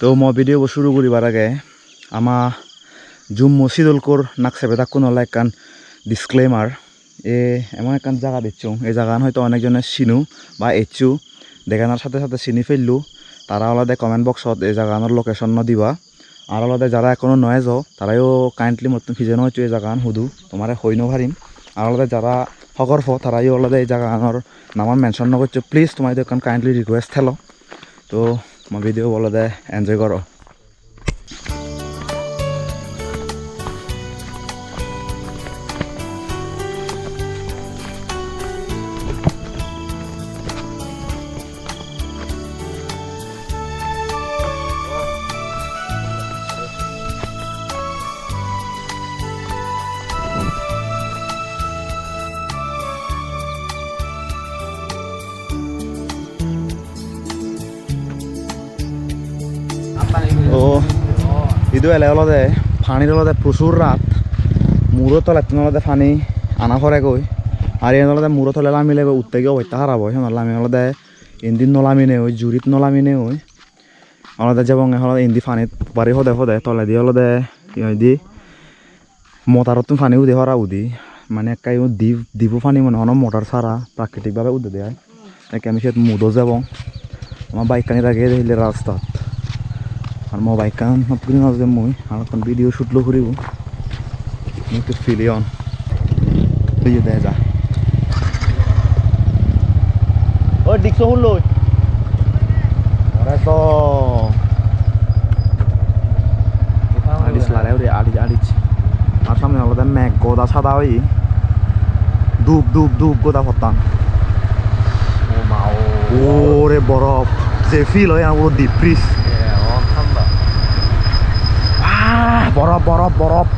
তো মই ভিডিঅ' শুরু করিবার আগে, আমা জুম মসিদুলকর নাকসেবে থাকুন নহলে একখান ডিসক্লেমার এ, এমন একখান জায়গা দিচ্ছু এই জায়গান হয়তো অনেকজনে চিনু বা এচু দেখানোর সাথে সাথে চিনি ফেললু। তারা আলাদা কমেন্ট বক্সত এই জায়গানোর লোকেশন দিবা। আর আলাদা যারা এখনও নয় যাও তারাও কাইন্ডলি মতন ফিজেনো হচ্ছে এই জায়গান সুধু। তোমারে হইনো পারিম আর আলাদা যারা হগর ফ তারাইও আলাদা এই জায়গানোর নামান মেনশন নকরছো প্লিজ তোমার এখন কাইন্ডলি রিকোয়েস্ট থেলো তো মই ভিডিঅ' বলদে এনজয় করো। ও ইদু এলে অলদে ফানির অলদে প্রচুর রাত মূরো তলে অলদে ফানি আনা ফরে গই আর এই অলদে মূরো তলে লামিলে গই উঠতে গিয়ে হইতে হারাবো সেই লামি অলদে ইন্দিন নলামিনে ওই জুরিত নলামিনে ওই অলদে যাবং এখন ইন্দি ফানিত বাড়ি সদে সদে তলে দি অলদে দি মটারত তুমি ফানি উদে হরা উদি মানে একাই দ্বীপ দ্বীপও ফানি মনে হয় মোটর ছাড়া প্রাকৃতিকভাবে উদে দেয় একে আমি সে মুদো যাব আমার বাইক কানি রাখে দিলে রাস্তাত আর মই বাইক কান মাজে মই আৰু এখন ভিডিঅ' শ্বুট লৈ ফুৰিব মোক ফিলি অন দে যা ঐ ডিক্স শুন লৈ আরে তো। আড়িস লারে ওরে আড়িস আড়িস আর সামনে আলাদা ম্যাক গোদা সাদা ওই। ধূপ ধূপ ধূপ গোদা ফতান ওরে বরফ। যে ফিল হয় আমার পুরো বরফ বরফ বরফ।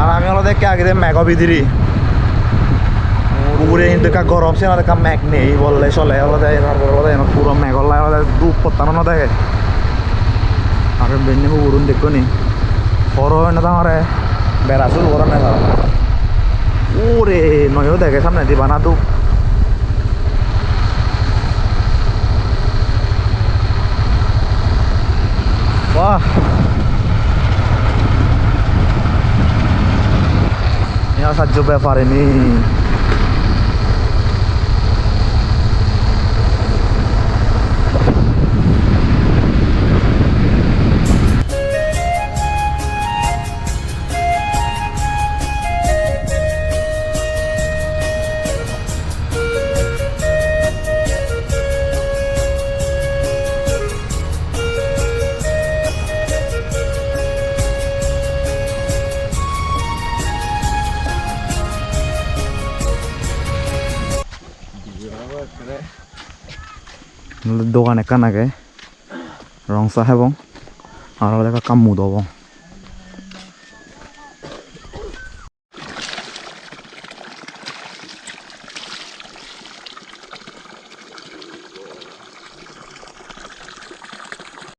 আর আমি হলো দেখে আগে ম্যাগ বিদিরি। পুকুরে কিন্তু গরম সে দেখা ম্যাগ নেই বললে চলে। হলো দেয় তারপর পুরো ম্যাগ হলো দুপ পত্তানো না দেখে। আর বেন্নি পুকুরুন দেখো নি। বড় হয় না তো আমার বেড়াচুল বড় না ওরে, নয়ও দেখে সামনে দিবা না দুপ বাহ। Yang সাহায্য ব্যাপারে নেই। দোকান একা নাগে রং চাহ এবং আর দেখা কাম মুদ হব